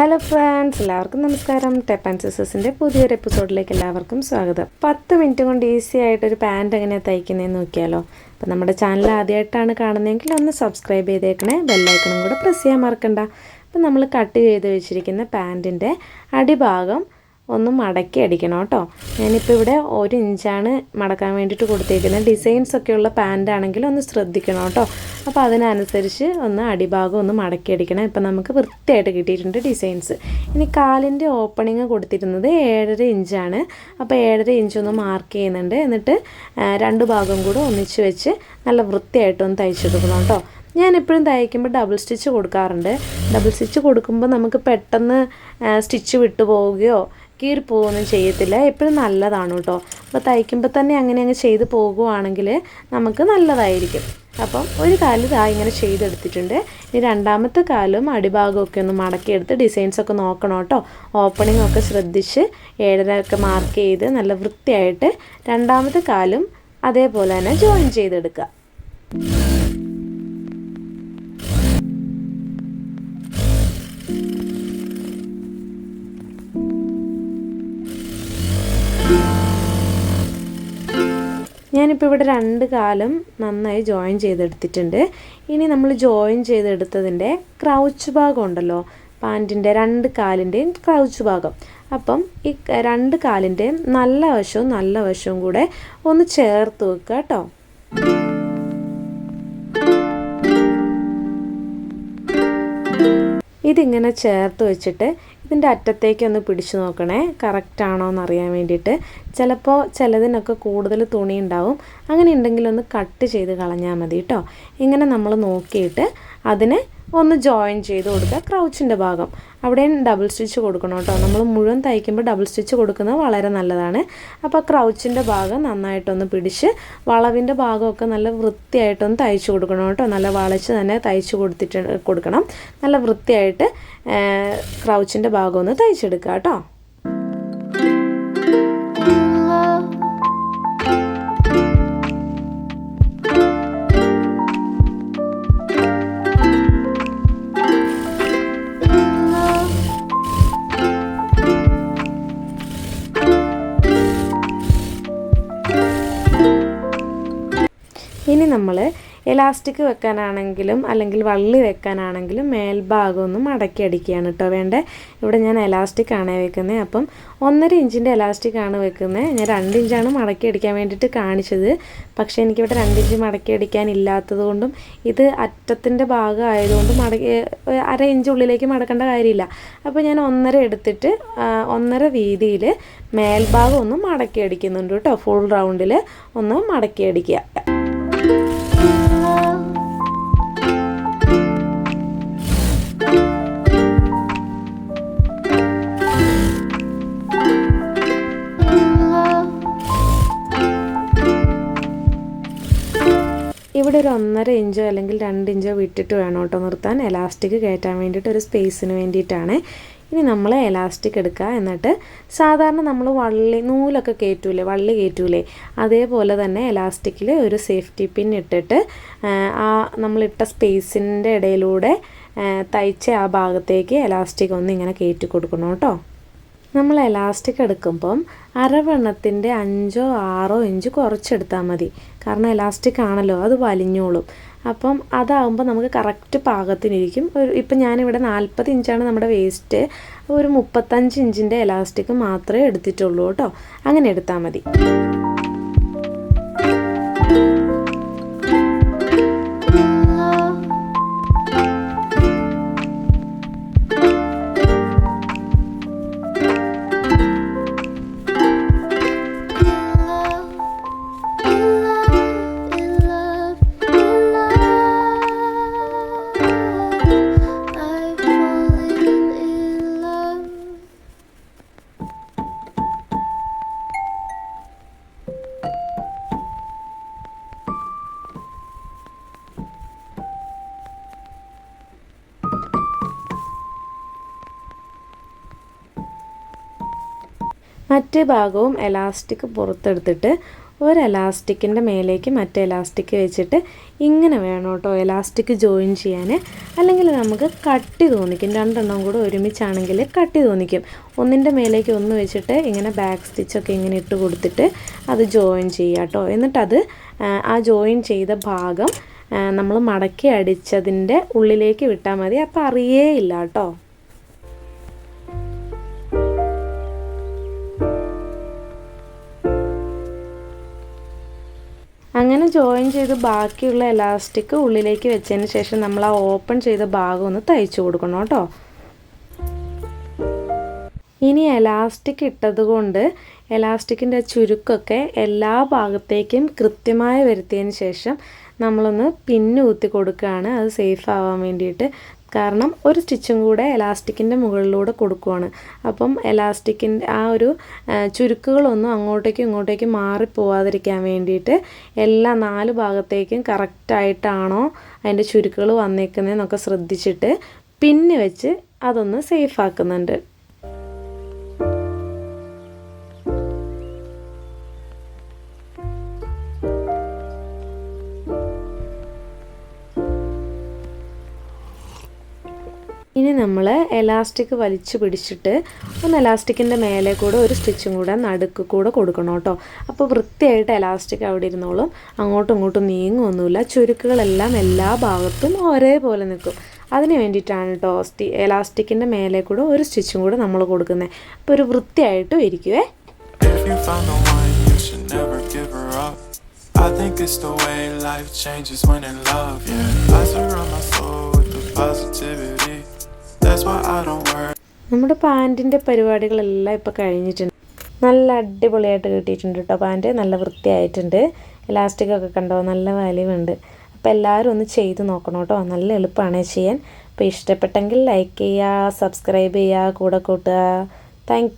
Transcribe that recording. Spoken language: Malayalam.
ഹലോ ഫ്രണ്ട്സ് എല്ലാവർക്കും നമസ്കാരം. ടെപ്പ് ആൻഡ് സിസേഴ്സിന്റെ പുതിയൊരു എപ്പിസോഡിലേക്ക് എല്ലാവർക്കും സ്വാഗതം. പത്ത് മിനിറ്റ് കൊണ്ട് ഈസി ആയിട്ടൊരു പാന്റ് പാന്റ് എങ്ങനെയാണ് തയ്ക്കുന്നതെന്ന് നോക്കിയാലോ? അപ്പം നമ്മുടെ ചാനൽ ആദ്യമായിട്ടാണ് കാണുന്നതെങ്കിൽ ഒന്ന് സബ്സ്ക്രൈബ് ചെയ്തേക്കണേ. ബെല്ലൈക്കണും കൂടെ പ്രസ് ചെയ്യാൻ മറക്കണ്ട. അപ്പം നമ്മൾ കട്ട് ചെയ്ത് വെച്ചിരിക്കുന്ന പാന്റിന്റെ അടിഭാഗം ഒന്ന് മടക്കി അടിക്കണം കേട്ടോ. ഞാനിപ്പോൾ ഇവിടെ ഒരു ഇഞ്ചാണ് മടക്കാൻ വേണ്ടിയിട്ട് കൊടുത്തേക്കുന്നത്. ഡിസൈൻസ് ഒക്കെയുള്ള പാന്റ് ആണെങ്കിൽ ഒന്ന് ശ്രദ്ധിക്കണം കേട്ടോ. അപ്പോൾ അതിനനുസരിച്ച് ഒന്ന് അടിഭാഗം ഒന്ന് മടക്കി അടിക്കണം. ഇപ്പം നമുക്ക് വൃത്തിയായിട്ട് കിട്ടിയിട്ടുണ്ട് ഡിസൈൻസ് ഇനി കാലിന്റെ ഓപ്പണിങ് കൊടുത്തിരുന്നത് ഏഴര ഇഞ്ചാണ്. അപ്പോൾ ഏഴര ഇഞ്ച് ഒന്ന് മാർക്ക് ചെയ്യുന്നുണ്ട്. എന്നിട്ട് രണ്ട് ഭാഗം കൂടെ ഒന്നിച്ച് വെച്ച് നല്ല വൃത്തിയായിട്ടൊന്ന് തയ്ച്ചെടുക്കണം കേട്ടോ. ഞാൻ എപ്പോഴും തയ്ക്കുമ്പോൾ ഡബിൾ സ്റ്റിച്ച് കൊടുക്കാറുണ്ട്. ഡബിൾ സ്റ്റിച്ച് കൊടുക്കുമ്പോൾ നമുക്ക് പെട്ടെന്ന് സ്റ്റിച്ച് വിട്ടു പോവുകയോ കീറി പോവുകയൊന്നും ചെയ്യത്തില്ല. എപ്പോഴും നല്ലതാണ് കേട്ടോ. അപ്പോൾ തയ്ക്കുമ്പോൾ തന്നെ അങ്ങനെ അങ്ങ് ചെയ്ത് പോകുവാണെങ്കിൽ നമുക്ക് നല്ലതായിരിക്കും. അപ്പം ഒരു കാൽ ഇതാ ഇങ്ങനെ ചെയ്തെടുത്തിട്ടുണ്ട്. ഇനി രണ്ടാമത്തെ കാലും അടിഭാഗമൊക്കെ ഒന്ന് മടക്കിയെടുത്ത് ഡിസൈൻസ് ഒക്കെ നോക്കണം കേട്ടോ. ഓപ്പണിംഗ് ഒക്കെ ശ്രദ്ധിച്ച് ഏഴരൊക്കെ മാർക്ക് ചെയ്ത് നല്ല വൃത്തിയായിട്ട് രണ്ടാമത്തെ കാലും അതേപോലെ തന്നെ ജോയിൻ ചെയ്തെടുക്കുക. ഞാനിപ്പോൾ ഇവിടെ രണ്ട് കാലം നന്നായി ജോയിൻ ചെയ്തെടുത്തിട്ടുണ്ട്. ഇനി നമ്മൾ ജോയിൻ ചെയ്തെടുത്തതിന്റെ ക്രൗച്ച് ഭാഗം ഉണ്ടല്ലോ. പാന്റിന്റെ രണ്ട് കാലിന്റെയും ക്രൗച്ച് ഭാഗം. അപ്പം ഈ രണ്ട് കാലിന്റെയും നല്ല വശവും നല്ല വശവും കൂടെ ഒന്ന് ചേർത്ത് വെക്കുക കേട്ടോ ഇതിങ്ങനെ ചേർത്ത് വെച്ചിട്ട് ഇതിന്റെ അറ്റത്തേക്ക് ഒന്ന് പിടിച്ചു നോക്കണേ. കറക്റ്റ് ആണോ എന്ന് അറിയാൻ വേണ്ടിയിട്ട്. ചിലപ്പോൾ ചിലതിനൊക്കെ കൂടുതൽ തുണി ഉണ്ടാവും. അങ്ങനെ ഉണ്ടെങ്കിൽ ഒന്ന് കട്ട് ചെയ്ത് കളഞ്ഞാൽ മതി കേട്ടോ ഇങ്ങനെ നമ്മൾ നോക്കിയിട്ട് അതിനെ ഒന്ന് ജോയിൻ ചെയ്ത് കൊടുക്കുക. ക്രൗച്ചിന്റെ ഭാഗം. അവിടെ ഡബിൾ സ്റ്റിച്ച് കൊടുക്കണം കേട്ടോ. നമ്മൾ മുഴുവൻ തയ്ക്കുമ്പോൾ ഡബിൾ സ്റ്റിച്ച് കൊടുക്കുന്നത് വളരെ നല്ലതാണ്. അപ്പോൾ ക്രൗച്ചിന്റെ ഭാഗം നന്നായിട്ടൊന്ന് പിടിച്ച് വളവിന്റെ ഭാഗമൊക്കെ നല്ല വൃത്തിയായിട്ടൊന്ന് തയ്ച്ചു കൊടുക്കണം കേട്ടോ. നല്ല വളച്ച് തന്നെ തയ്ച്ചു കൊടുത്തിട്ട് കൊടുക്കണം. നല്ല വൃത്തിയായിട്ട് ക്രൗച്ചിന്റെ ഭാഗം ഒന്ന് തയ്ച്ചെടുക്കുക കേട്ടോ. നമ്മൾ എലാസ്റ്റിക് വെക്കാനാണെങ്കിലും അല്ലെങ്കിൽ വള്ളി വെക്കാനാണെങ്കിലും മേൽഭാഗം ഒന്ന് മടക്കി അടിക്കുകയാണ് കേട്ടോ വേണ്ടേ. ഇവിടെ ഞാൻ എലാസ്റ്റിക് ആണ് വെക്കുന്നത് അപ്പം ഒന്നര ഇഞ്ചിന്റെ എലാസ്റ്റിക് ആണ് വെക്കുന്നത് ഞാൻ രണ്ട് ഇഞ്ചാണ് മടക്കി അടിക്കാൻ വേണ്ടിയിട്ട് കാണിച്ചത്. പക്ഷേ എനിക്കിവിടെ രണ്ട് ഇഞ്ച് മടക്കി അടിക്കാൻ ഇല്ലാത്തത് കൊണ്ടും ഇത് അറ്റത്തിന്റെ ഭാഗം ആയതുകൊണ്ട് മടക്കി അര ഇഞ്ച് ഉള്ളിലേക്ക് മടക്കേണ്ട കാര്യമില്ല. അപ്പോൾ ഞാൻ ഒന്നര എടുത്തിട്ട് ഒന്നര വീതിയിൽ മേൽഭാഗം ഒന്ന് മടക്കി അടിക്കുന്നുണ്ട് കേട്ടോ. ഫുൾ റൗണ്ടിൽ ഒന്ന് മടക്കി അടിക്കുക. ഇവിടെ ഒരു ഒന്നര ഇഞ്ചോ അല്ലെങ്കിൽ രണ്ട് ഇഞ്ചോ വിട്ടിട്ട് വേണം കേട്ടോ നിർത്താൻ. എലാസ്റ്റിക് കയറ്റാൻ വേണ്ടിയിട്ട് ഒരു സ്പേസിന് വേണ്ടിയിട്ടാണ്. ഇനി നമ്മൾ എലാസ്റ്റിക് എടുക്കുക എന്നിട്ട് സാധാരണ നമ്മൾ വള്ളി നൂലൊക്കെ കയറ്റൂലേ വള്ളി കയറ്റൂലേ അതേപോലെ തന്നെ എലാസ്റ്റിക്കിൽ ഒരു സേഫ്റ്റി പിൻ ഇട്ടിട്ട് ആ, നമ്മളിട്ട സ്പേസിന്റെ ഇടയിലൂടെ തയ്ച്ച ആ ഭാഗത്തേക്ക് എലാസ്റ്റിക് ഒന്ന് ഇങ്ങനെ കയറ്റി കൊടുക്കണം കേട്ടോ. നമ്മൾ എലാസ്റ്റിക് എടുക്കുമ്പം അരവെണ്ണത്തിന്റെ അഞ്ചോ ആറോ ഇഞ്ച് കുറച്ചെടുത്താൽ മതി. കാരണം എലാസ്റ്റിക് ആണല്ലോ അത് വലിഞ്ഞോളും. അപ്പം അതാകുമ്പോൾ നമുക്ക് കറക്റ്റ് പാകത്തിനിരിക്കും. ഒരു ഇപ്പം ഞാനിവിടെ നാൽപ്പത് ഇഞ്ചാണ് നമ്മുടെ വേസ്റ്റ് ഒരു മുപ്പത്തഞ്ച് ഇഞ്ചിന്റെ എലാസ്റ്റിക് മാത്രമേ എടുത്തിട്ടുള്ളൂ കേട്ടോ. അങ്ങനെ എടുത്താൽ മതി. മറ്റേ ഭാഗവും എലാസ്റ്റിക് പുറത്തെടുത്തിട്ട് ഒരു എലാസ്റ്റിക്കിന്റെ മേലേക്ക് മറ്റേ എലാസ്റ്റിക് വെച്ചിട്ട് ഇങ്ങനെ വേണം കേട്ടോ എലാസ്റ്റിക് ജോയിൻ ചെയ്യാൻ അല്ലെങ്കിൽ നമുക്ക് കട്ടി തോന്നിക്കും. രണ്ടെണ്ണം കൂടെ ഒരുമിച്ചാണെങ്കിൽ കട്ടി തോന്നിക്കും. ഒന്നിന്റെ മേലേക്ക് ഒന്ന് വെച്ചിട്ട് ഇങ്ങനെ ബാക്ക് സ്റ്റിച്ചൊക്കെ ഇങ്ങനെ ഇട്ട് കൊടുത്തിട്ട് അത് ജോയിൻ ചെയ്യുക കേട്ടോ എന്നിട്ടത് ആ, ജോയിൻ ചെയ്ത ഭാഗം നമ്മൾ മടക്കി അടിച്ചതിന്റെ ഉള്ളിലേക്ക് വിട്ടാൽ മതി. അപ്പോൾ അറിയേ ഇല്ല കേട്ടോ അങ്ങനെ ജോയിൻ ചെയ്ത് ബാക്കിയുള്ള എലാസ്റ്റിക് ഉള്ളിലേക്ക് വെച്ചതിന് ശേഷം നമ്മൾ ആ ഓപ്പൺ ചെയ്ത ഭാഗം ഒന്ന് തയ്ച്ചു കൊടുക്കണം കേട്ടോ. ഇനി എലാസ്റ്റിക് ഇട്ടത് കൊണ്ട് എലാസ്റ്റിക്കിന്റെ ചുരുക്കൊക്കെ എല്ലാ ഭാഗത്തേക്കും കൃത്യമായി വരുത്തിയതിന് ശേഷം നമ്മളൊന്ന് പിന്നൂത്തി കൊടുക്കുകയാണ്. അത് സേഫ് ആവാൻ വേണ്ടിയിട്ട്. കാരണം ഒരു സ്റ്റിച്ചും കൂടെ എലാസ്റ്റിക്കിന്റെ മുകളിലൂടെ കൊടുക്കുവാണ്. അപ്പം എലാസ്റ്റിക്കിന്റെ ആ ഒരു ചുരുക്കുകളൊന്നും അങ്ങോട്ടേക്കും ഇങ്ങോട്ടേക്കും മാറിപ്പോവാതിരിക്കാൻ വേണ്ടിയിട്ട് എല്ലാ നാല് ഭാഗത്തേക്കും കറക്റ്റായിട്ടാണോ അതിന്റെ ചുരുക്കുകൾ വന്നേക്കുന്നതെന്നൊക്കെ ശ്രദ്ധിച്ചിട്ട് പിന്നെ വെച്ച് അതൊന്ന് സേഫ് ആക്കുന്നുണ്ട്. ഇനി നമ്മൾ എലാസ്റ്റിക് വലിച്ചു പിടിച്ചിട്ട് ഒന്ന് എലാസ്റ്റിക്കിന്റെ മേലെ കൂടെ ഒരു സ്റ്റിച്ചും കൂടെ നടുക്ക് കൂടെ കൊടുക്കണം കേട്ടോ അപ്പോൾ വൃത്തിയായിട്ട് എലാസ്റ്റിക് അവിടെ ഇരുന്നോളും അങ്ങോട്ടും ഇങ്ങോട്ടും നീങ്ങുമൊന്നുമില്ല ചുരുക്കുകളെല്ലാം എല്ലാ ഭാഗത്തും ഒരേപോലെ നിൽക്കും അതിന് വേണ്ടിയിട്ടാണ് കേട്ടോ സ്റ്റി എലാസ്റ്റിക്കിന്റെ മേലെ കൂടെ ഒരു സ്റ്റിച്ചും കൂടെ നമ്മൾ കൊടുക്കുന്നത് അപ്പോൾ ഒരു വൃത്തിയായിട്ടും ഇരിക്കുവേ. I think it's the way life changes when in love, yeah. I surround my soul with the positivity. നമ്മുടെ പാന്റിന്റെ പരിപാടികളെല്ലാം ഇപ്പോൾ കഴിഞ്ഞിട്ടുണ്ട്. നല്ല അടിപൊളിയായിട്ട് കിട്ടിയിട്ടുണ്ട് കേട്ടോ പാന്റ്. നല്ല വൃത്തിയായിട്ടുണ്ട്. ഇലാസ്റ്റിക്കൊക്കെ കണ്ടോ? നല്ല വാല്യുണ്ട് അപ്പോൾ എല്ലാവരും ഒന്ന് ചെയ്ത് നോക്കണം കേട്ടോ. നല്ല എളുപ്പമാണ് ചെയ്യാൻ. അപ്പോൾ ഇഷ്ടപ്പെട്ടെങ്കിൽ ലൈക്ക് ചെയ്യുക സബ്സ്ക്രൈബ് ചെയ്യുക കൂടെ കൂട്ടുക. താങ്ക്